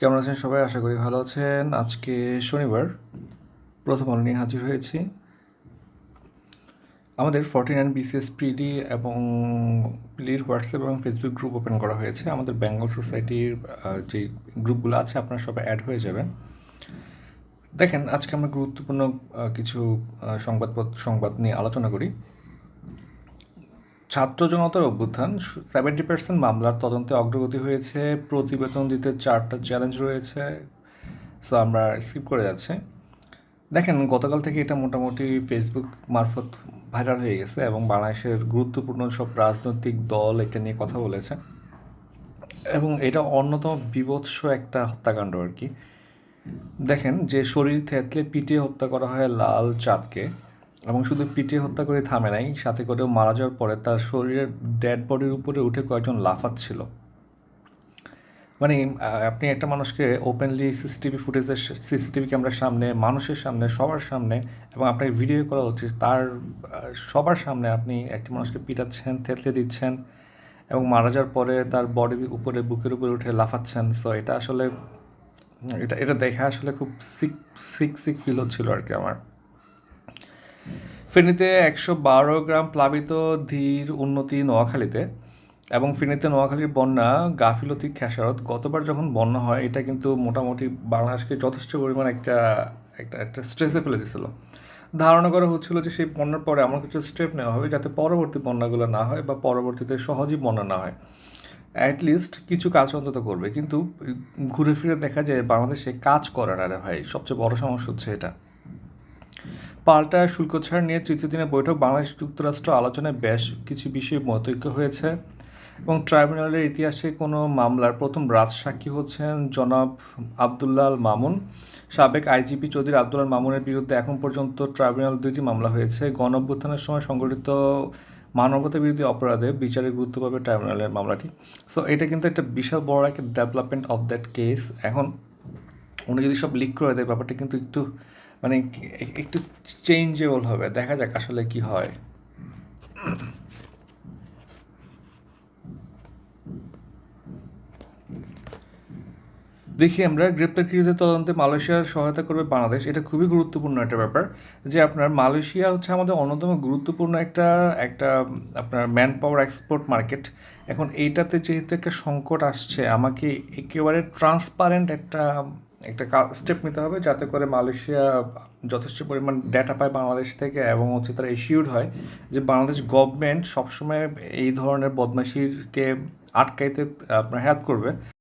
কেমন আছেন সবাই? আশা করি ভালো আছেন। আজকে শনিবার, প্রথম আলো নিয়ে হাজির হয়েছি। আমাদের ফর্টি নাইন বিসিএস পিডি এবং প্লির হোয়াটসঅ্যাপ এবং ফেসবুক গ্রুপ ওপেন করা হয়েছে। আমাদের বেঙ্গল সোসাইটির যে গ্রুপগুলো আছে, আপনারা সবাই অ্যাড হয়ে যাবেন। দেখেন, আজকে আমরা গুরুত্বপূর্ণ কিছু সংবাদপত্র, সংবাদ নিয়ে আলোচনা করি। ছাত্র জনতার অভ্যুত্থান সেভেন্টি পার্সেন্ট মামলার তদন্তে অগ্রগতি হয়েছে, প্রতিবেদন দিতে চারটা চ্যালেঞ্জ রয়েছে সো আমরা স্কিপ করে যাচ্ছি। দেখেন, গতকাল থেকে এটা মোটামুটি ফেসবুক মারফত ভাইরাল হয়ে গেছে এবং বাংলাদেশের গুরুত্বপূর্ণ সব রাজনৈতিক দল এটা নিয়ে কথা বলেছে। এবং এটা অন্যতম বিভৎস একটা হত্যাকাণ্ড আর কি। দেখেন, যে শরীর থেতলে পিটিয়ে হত্যা করা হয় লাল চাঁদকে এবং শুধু পিটিয়ে হত্যা করে থামে নাই, সাথে করেও মারা যাওয়ার পরে তার শরীরের ডেড বডির উপরে উঠে কয়েকজন লাফাচ্ছিল। মানে আপনি একটা মানুষকে ওপেনলি সিসিটিভি ফুটেজের সিসিটিভি ক্যামেরার সামনে, মানুষের সামনে, সবার সামনে এবং আপনাকে ভিডিও করা উচিত, তার সবার সামনে আপনি একটি মানুষকে পিটাচ্ছেন, থেতলে দিচ্ছেন এবং মারা যাওয়ার পরে তার বডির উপরে, বুকের উপরে উঠে লাফাচ্ছেন। সো এটা আসলে, এটা এটা দেখে আসলে খুব সিক সিক সিক ফিল হচ্ছিল আর কি আমার। ফেনীতে একশো বারো গ্রাম প্লাবিত ধীর উন্নতি নোয়াখালীতে এবং ফেনীতে নোয়াখালীর বন্যা গাফিলতি খেসারত। গতবার যখন বন্যা হয়, এটা কিন্তু মোটামুটি বাংলাদেশকে যথেষ্ট পরিমাণ একটা একটা একটা স্ট্রেসে ফেলে দিছিল। ধারণা করা হচ্ছিল যে সেই বন্যার পরে এমন কিছু স্টেপ নেওয়া হবে যাতে পরবর্তী বন্যাগুলো না হয় বা পরবর্তীতে সহজেই বন্যা না হয়। অ্যাটলিস্ট কিছু কাজ অন্তত করবে। কিন্তু ঘুরে ফিরে দেখা যায় বাংলাদেশে কাজ করে না রে ভাই। সবচেয়ে বড় সমস্যা হচ্ছে এটা। পাল্টা শুল্ক ছাড় নিয়ে তৃতীয় দিনের বৈঠক বাংলাদেশ যুক্তরাষ্ট্র আলোচনায় বেশ কিছু বিষয়ে মতৈক্য হয়েছে এবং ট্রাইব্যুনালের ইতিহাসে কোনো মামলার প্রথম রাজসাক্ষী হচ্ছেন জনাব আবদুল্লাল মামুন। সাবেক আইজিপি চৌধুরী আবদুল্লাল মামুনের বিরুদ্ধে এখন পর্যন্ত ট্রাইব্যুনাল দুইটি মামলা হয়েছে। গণ অভ্যুত্থানের সময় সংগঠিত মানবতা বিরোধী অপরাধে বিচারে গুরুত্ব পাবে ট্রাইব্যুনালের মামলাটি। সো এটা কিন্তু একটা বিশাল বড় একটা ডেভেলপমেন্ট অফ দ্যাট কেস এখন উনি যদি সব লিক করে দেয়, ব্যাপারটা কিন্তু একটু মানে একটু চেঞ্জেবল হবে। দেখা যাক আসলে কি হয়। দেখি আমরা গ্রেপ্তারকৃতদের তদন্তে মালয়েশিয়ার সহায়তা করবে বাংলাদেশ। এটা খুবই গুরুত্বপূর্ণ একটা ব্যাপার যে আপনার মালয়েশিয়া হচ্ছে আমাদের অন্যতম গুরুত্বপূর্ণ একটা একটা আপনার ম্যান পাওয়ার এক্সপোর্ট মার্কেট এখন এইটাতে যেহেতু একটা সংকট আসছে, আমাকে একেবারে ট্রান্সপারেন্ট একটা একটা স্টেপ নিতে হবে যাতে করে মালয়েশিয়া যথেষ্ট পরিমাণ ডেটা পায় বাংলাদেশ থেকে এবং হচ্ছে তারা ইস্যুড হয় যে বাংলাদেশ গভর্নমেন্ট সবসময় এই ধরনের বদমাশিরকে আটকাইতে আপনার হেল্প করবে।